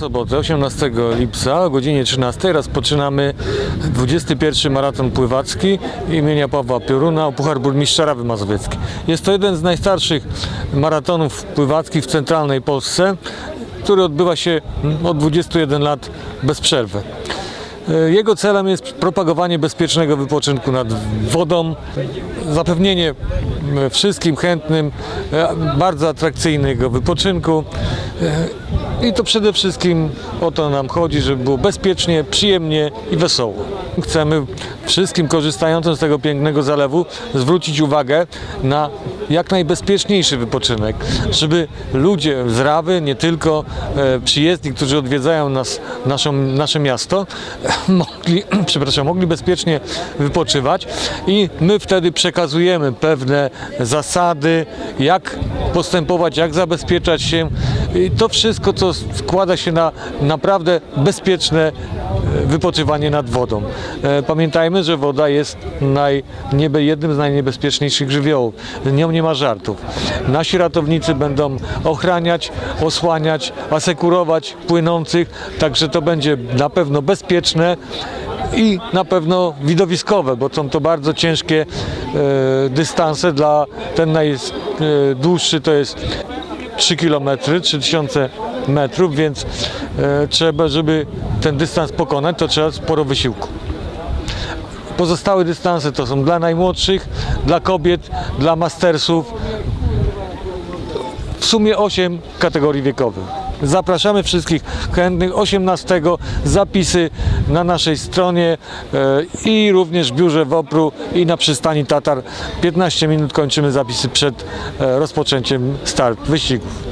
sobotę 18 lipca o godzinie 13 rozpoczynamy 21 maraton pływacki imienia Pawła Pioruna o Puchar Burmistrza Rawy Mazowieckiej. Jest to jeden z najstarszych maratonów pływackich w centralnej Polsce, który odbywa się od 21 lat bez przerwy. E, Jego celem jest propagowanie bezpiecznego wypoczynku nad wodą, zapewnienie wszystkim chętnym e, bardzo atrakcyjnego wypoczynku. E, I to przede wszystkim o to nam chodzi, żeby było bezpiecznie, przyjemnie i wesoło. Chcemy wszystkim korzystającym z tego pięknego zalewu zwrócić uwagę na jak najbezpieczniejszy wypoczynek, żeby ludzie z Rawy, nie tylko e, przyjezdni, którzy odwiedzają nas, naszą, nasze miasto, mogli, przepraszam, mogli bezpiecznie wypoczywać i my wtedy przekazujemy pewne zasady, jak postępować, jak zabezpieczać się i to wszystko, co składa się na naprawdę bezpieczne e, wypoczywanie nad wodą. E, Pamiętajmy, że woda jest naj, niebe, jednym z najniebezpieczniejszych żywiołów. Nią nie ma żartów. Nasi ratownicy będą ochraniać, osłaniać, asekurować płynących, także to będzie na pewno bezpieczne i na pewno widowiskowe, bo są to bardzo ciężkie e, dystanse. Dla ten najdłuższy to jest 3 km, 3000 metrów, więc e, trzeba, żeby ten dystans pokonać, to trzeba sporo wysiłku. Pozostałe dystanse to są dla najmłodszych, dla kobiet, dla mastersów. W sumie 8 kategorii wiekowych. Zapraszamy wszystkich chętnych 18 zapisy na naszej stronie e, i również w biurze WOPR-u i na przystani Tatar. 15 minut kończymy zapisy przed e, rozpoczęciem start wyścigów.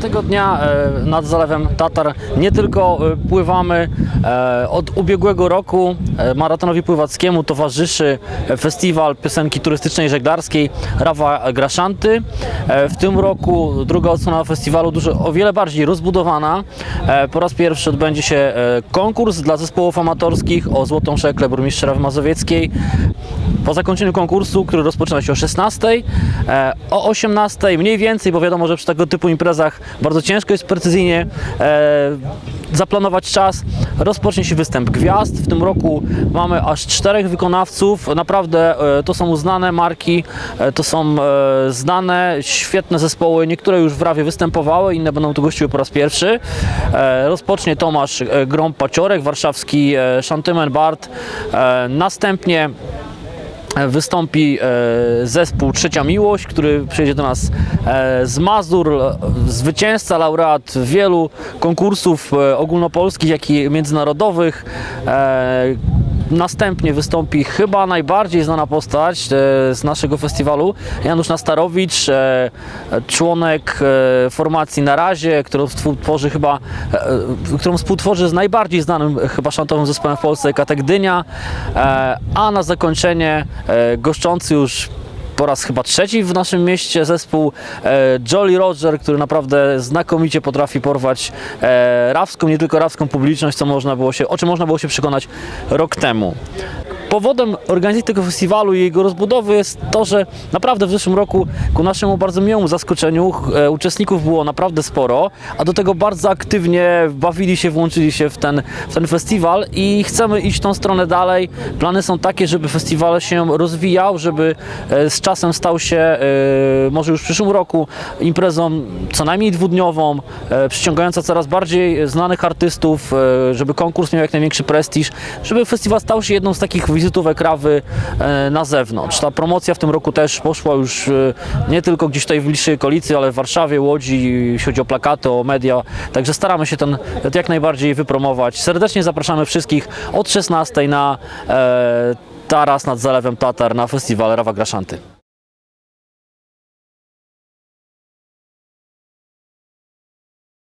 Tego dnia e, nad Zalewem Tatar nie tylko e, pływamy, e, od ubiegłego roku maratonowi pływackiemu towarzyszy festiwal piosenki turystycznej i żeglarskiej Rawa Graszanty. W tym roku druga odsłona festiwalu dużo, o wiele bardziej rozbudowana. Po raz pierwszy odbędzie się konkurs dla zespołów amatorskich o Złotą Szeklę Burmistrza Rawy Mazowieckiej. Po zakończeniu konkursu, który rozpoczyna się o 16, e, o 18 mniej więcej, bo wiadomo, że przy tego typu imprezach bardzo ciężko jest precyzyjnie e, zaplanować czas, rozpocznie się występ gwiazd. W tym roku mamy aż czterech wykonawców. Naprawdę e, to są uznane marki, e, to są e, znane, świetne zespoły. Niektóre już w Rawie występowały, inne będą tu gościły po raz pierwszy. E, rozpocznie Tomasz e, Grąb-Paciorek, warszawski e, Bart. E, następnie wystąpi e, zespół Trzecia Miłość, który przyjedzie do nas e, z Mazur, zwycięzca, laureat wielu konkursów e, ogólnopolskich, jak i międzynarodowych. Następnie wystąpi chyba najbardziej znana postać e, z naszego festiwalu, Janusz Nastarowicz, e, członek e, formacji Na Razie, którą współtworzy chyba, którą współtworzy z najbardziej znanym chyba szantowym zespołem w Polsce, Katek Dynia, a na zakończenie goszczący już po raz chyba trzeci w naszym mieście zespół e, Jolly Roger, który naprawdę znakomicie potrafi porwać e, rawską, nie tylko rawską publiczność, co można było się, o czym można było się przekonać rok temu. Powodem organizacji tego festiwalu i jego rozbudowy jest to, że naprawdę w zeszłym roku ku naszemu bardzo miłemu zaskoczeniu e, uczestników było naprawdę sporo, a do tego bardzo aktywnie bawili się, włączyli się w ten, w ten festiwal i chcemy iść tą stronę dalej. Plany są takie, żeby festiwal się rozwijał, żeby e, z czasem stał się, e, może już w przyszłym roku, imprezą co najmniej dwudniową, e, przyciągająca coraz bardziej znanych artystów, e, żeby konkurs miał jak największy prestiż, żeby festiwal stał się jedną z takich wizytówek Rawy e, na zewnątrz. Ta promocja w tym roku też poszła już e, nie tylko gdzieś tutaj w bliższej okolicy, ale w Warszawie, Łodzi, jeśli chodzi o plakaty, o media, także staramy się ten jak najbardziej wypromować. Serdecznie zapraszamy wszystkich od 16 na e, taras nad Zalewem Tatar na festiwal Rawa Graszanty.